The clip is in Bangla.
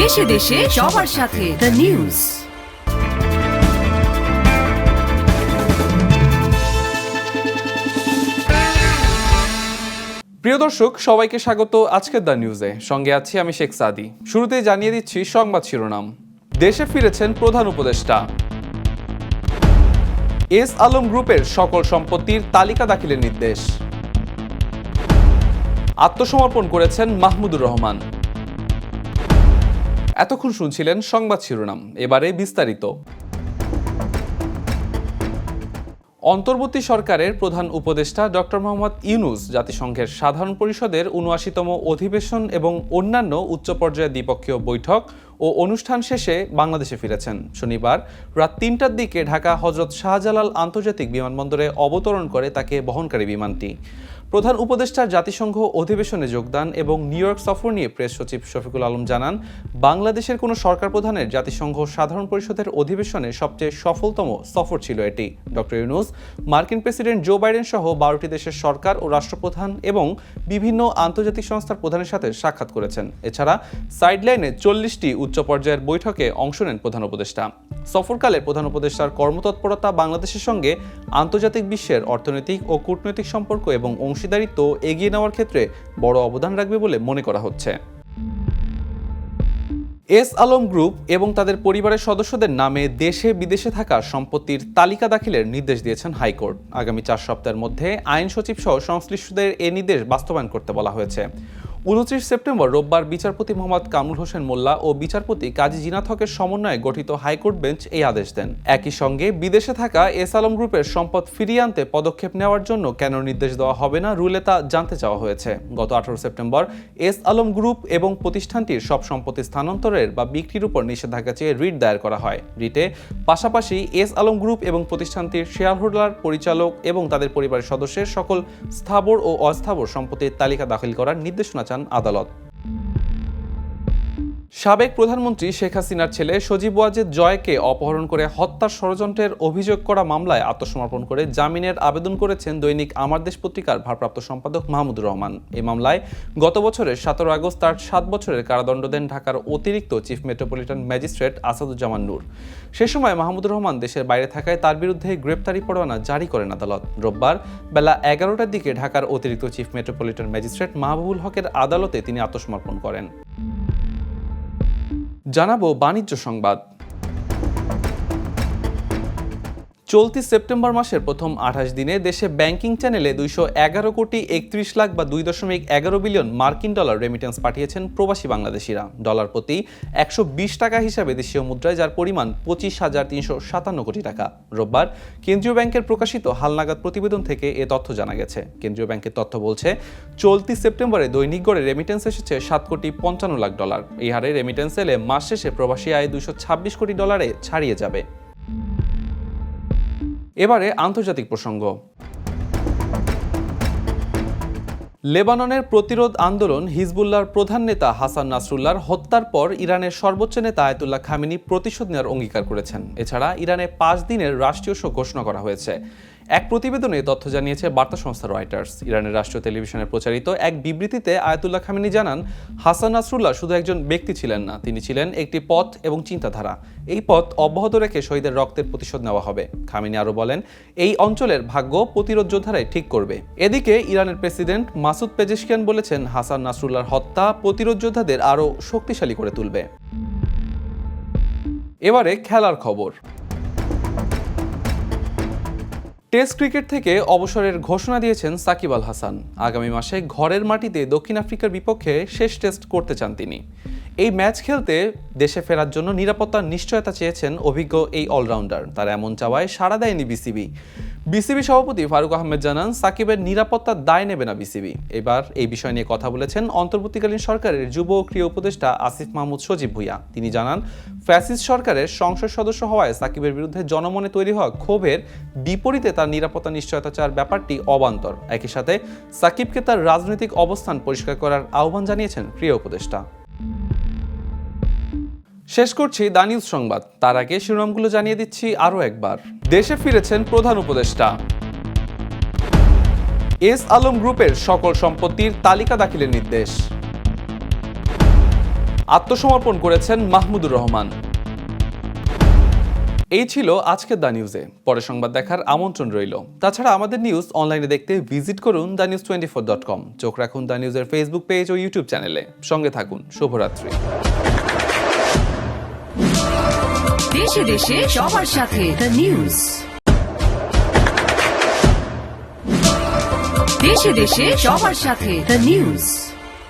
দেশে দেশে সবার সাথে দ্য নিউজ প্রিয় দর্শক, সবাইকে স্বাগত আজকের দ্য নিউজে সঙ্গে আছি আমি শেখ সাদি। শুরুতেই জানিয়ে দিচ্ছি সংবাদ শিরোনাম। দেশে ফিরেছেন প্রধান উপদেষ্টা। এস আলম গ্রুপের সকল সম্পত্তির তালিকা দাখিলের নির্দেশ। আত্মসমর্পণ করেছেন মাহমুদুর রহমান। এতক্ষণ শুনছিলেন সংবাদ শিরোনাম, এবারে বিস্তারিত। অন্তর্বর্তী সরকারের প্রধান উপদেষ্টা ডক্টর মোহাম্মদ ইউনুস জাতিসংঘের সাধারণ পরিষদের উনআশিতম অধিবেশন এবং অন্যান্য উচ্চ পর্যায়ের দ্বিপক্ষীয় বৈঠক ও অনুষ্ঠান শেষে বাংলাদেশে ফিরেছেন। শনিবার রাত তিনটার দিকে ঢাকা হজরত শাহজালাল আন্তর্জাতিক বিমানবন্দরে অবতরণ করে তাকে বহনকারী বিমানটি। প্রধান উপদেষ্টার জাতিসংঘ অধিবেশনে যোগদান এবং নিউ ইয়র্ক সফর নিয়ে প্রেস সচিব শফিকুল আলম জানান, বাংলাদেশের কোনো সরকার প্রধানের জাতিসংঘ সাধারণ পরিষদের অধিবেশনে সবচেয়ে সফলতম সফর ছিল এটি। ডক্টর ইউনুস, মার্কিন প্রেসিডেন্ট জো বাইডেন সহ বারোটি দেশের সরকার ও রাষ্ট্রপ্রধান এবং বিভিন্ন আন্তর্জাতিক সংস্থার প্রধানের সাথে সাক্ষাৎ করেছেন। এছাড়া সাইডলাইনে চল্লিশটি উচ্চ পর্যায়ের বৈঠকে অংশ নেন প্রধান উপদেষ্টা। সফরকালে প্রধান উপদেষ্টার কর্মতৎপরতা বাংলাদেশের সঙ্গে আন্তর্জাতিক বিশ্বের অর্থনৈতিক ও কূটনৈতিক সম্পর্ক এবং অংশীদারিত্ব এগিয়ে নেওয়ার ক্ষেত্রে বড় অবদান রাখবে বলে মনে করা হচ্ছে। এস আলম গ্রুপ এবং তাদের পরিবারের সদস্যদের নামে দেশে বিদেশে থাকা সম্পত্তির তালিকা দাখিলের নির্দেশ দিয়েছেন হাইকোর্ট। আগামী চার সপ্তাহের মধ্যে আইন সচিব সহ সংশ্লিষ্টদের এ নির্দেশ বাস্তবায়ন করতে বলা হয়েছে। উনত্রিশ সেপ্টেম্বর রোববার বিচারপতি মোহাম্মদ কামরুল হোসেন মোল্লা ও বিচারপতি কাজী জিনাত হকের সমন্বয়ে গঠিত হাইকোর্ট বেঞ্চ এই আদেশ দেন। একই সঙ্গে বিদেশে থাকা এস আলম গ্রুপের সম্পদ ফিরিয়ে আনতে পদক্ষেপ নেওয়ার জন্য কেন নির্দেশ দেওয়া হবে না রুলে তা জানতে চাওয়া হয়েছে। গত আঠারো সেপ্টেম্বর এস আলম গ্রুপ এবং প্রতিষ্ঠানটির সব সম্পত্তি স্থানান্তরের বা বিক্রির উপর নিষেধাজ্ঞা চেয়ে রিট দায়ের করা হয়। রিটে পাশাপাশি এস আলম গ্রুপ এবং প্রতিষ্ঠানটির শেয়ার হোল্ডার পরিচালক এবং তাদের পরিবারের সদস্যের সকল স্থাবর ও অস্থাবর সম্পত্তির তালিকা দাখিল করার নির্দেশনা চান আদালত। সাবেক প্রধানমন্ত্রী শেখ হাসিনার ছেলে সজীব ওয়াজেদ জয়কে অপহরণ করে হত্যার ষড়যন্ত্রের অভিযোগ করা মামলায় আত্মসমর্পণ করে জামিনের আবেদন করেছেন দৈনিক আমার দেশ পত্রিকার ভারপ্রাপ্ত সম্পাদক মাহমুদুর রহমান। এই মামলায় গত বছরের সতেরো আগস্ট তার সাত বছরের কারাদণ্ড দেন ঢাকার অতিরিক্ত chief metropolitan magistrate Asaduzzaman Noor. সে সময় মাহমুদুর রহমান দেশের বাইরে থাকায় তার বিরুদ্ধে গ্রেপ্তারি পরোয়ানা জারি করেন আদালত। রোববার বেলা এগারোটার দিকে ঢাকার অতিরিক্ত চিফ মেট্রোপলিটন ম্যাজিস্ট্রেট মাহবুবুল হকের আদালতে তিনি আত্মসমর্পণ করেন। জানাব বাণিজ্য সংবাদ। চলতি সেপ্টেম্বর মাসের প্রথম আঠাশ দিনে দেশে ব্যাংকিং চ্যানেলে দুইশো এগারো কোটি একত্রিশ লাখ বা দুই দশমিক এগারো বিলিয়ন মার্কিন ডলার রেমিটেন্স পাঠিয়েছেন প্রবাসী বাংলাদেশিরা। ডলার প্রতি একশো বিশ টাকা হিসাবে দেশীয় মুদ্রায় যার পরিমাণ পঁচিশ হাজার তিনশো সাতান্ন কোটি টাকা। রোববার কেন্দ্রীয় ব্যাংকের প্রকাশিত হালনাগাদ প্রতিবেদন থেকে এ তথ্য জানা গেছে। কেন্দ্রীয় ব্যাংকের তথ্য বলছে, চলতি সেপ্টেম্বরে দৈনিক গড়ে রেমিটেন্স এসেছে সাত কোটি পঞ্চান্ন লাখ ডলার। এই হারে রেমিটেন্স এলে মাস শেষে প্রবাসী আয় দুশো ছাব্বিশ কোটি ডলারে ছাড়িয়ে যাবে। এবারে আন্তর্জাতিক প্রসঙ্গ। লেবাননের প্রতিরোধ আন্দোলন হিজবুল্লার প্রধান নেতা হাসান নাসরুল্লাহর হত্যার পর ইরানের সর্বোচ্চ নেতা আয়তুল্লাহ খামিনী প্রতিশোধ নেওয়ার অঙ্গীকার করেছেন। এছাড়া ইরানে পাঁচ দিনের রাষ্ট্রীয় শোক ঘোষণা করা হয়েছে। এক প্রতিবেদনে তথ্য জানিয়েছে বার্তা সংস্থা রয়টার্স। ইরানের রাষ্ট্রীয় টেলিভিশনে প্রচারিত এক বিবৃতিতে আয়াতুল্লাহ খামিনি জানান, হাসান নাসরুল্লাহ শুধু একজন ব্যক্তি ছিলেন না, তিনি ছিলেন একটি পথ এবং চিন্তাধারা। এই পথ অব্যাহত রেখে শহীদের রক্তের প্রতিশোধ নেওয়া হবে। খামিনি আরও বলেন, এই অঞ্চলের ভাগ্য প্রতিরোধ যোদ্ধারাই ঠিক করবে। এদিকে ইরানের প্রেসিডেন্ট মাসুদ পেজেশকিয়ান বলেছেন, হাসান নাসরুল্লাহর হত্যা প্রতিরোধ যোদ্ধাদের আরও শক্তিশালী করে তুলবে। এবারে খেলার খবর। টেস্ট ক্রিকেট থেকে অবসরের ঘোষণা দিয়েছেন সাকিব আল হাসান। আগামী মাসে ঘরের মাটিতে দক্ষিণ আফ্রিকার বিপক্ষে শেষ টেস্ট করতে চান তিনি। এই ম্যাচ খেলতে দেশে ফেরার জন্য নিরাপত্তার নিশ্চয়তা চেয়েছেন অভিজ্ঞ এই অলরাউন্ডার। তার এমন চাওয়ায় সাড়া দেয়নি বিসিবি। বিসিবি সভাপতি ফারুক আহমেদ জানান, সাকিবের নিরাপত্তার দায় নেবে না বিসিবি। এবার এই বিষয় নিয়ে কথা বলেছেন অন্তর্বর্তীকালীন সরকারের যুব ও ক্রীড়া উপদেষ্টা আসিফ মাহমুদ সজীব ভুইয়া। তিনি জানান, ফ্যাসিস্ট সরকারের সংসদ সদস্য হওয়ায় সাকিবের বিরুদ্ধে জনমনে তৈরি হওয়া ক্ষোভের বিপরীতে তার নিরাপত্তা নিশ্চয়তা চাওয়ার ব্যাপারটি অবান্তর। একই সাথে সাকিবকে তার রাজনৈতিক অবস্থান পরিষ্কার করার আহ্বান জানিয়েছেন ক্রীড়া উপদেষ্টা। শেষ করছি দা নিউজ সংবাদ। তার আগে শিরোনামগুলো জানিয়ে দিচ্ছি আরও একবার। দেশে ফিরেছেন প্রধান উপদেষ্টা। এস আলম গ্রুপের সকল সম্পত্তির তালিকা দাখিলের নির্দেশ। আত্মসমর্পণ করেছেন মাহমুদুর রহমান। এই ছিল আজকের দ্য নিউজে। পরে সংবাদ দেখার আমন্ত্রণ রইল। তাছাড়া আমাদের নিউজ অনলাইনে দেখতে ভিজিট করুন the news twenty four dot com চোখ রাখুন দ্য নিউজের ফেসবুক পেজ ও ইউটিউব চ্যানেলে সঙ্গে থাকুন। শুভরাত্রি। দেশে দেশে সবার সাথে দ্য নিউজ দেশে দেশে সবার সাথে দ্য নিউজ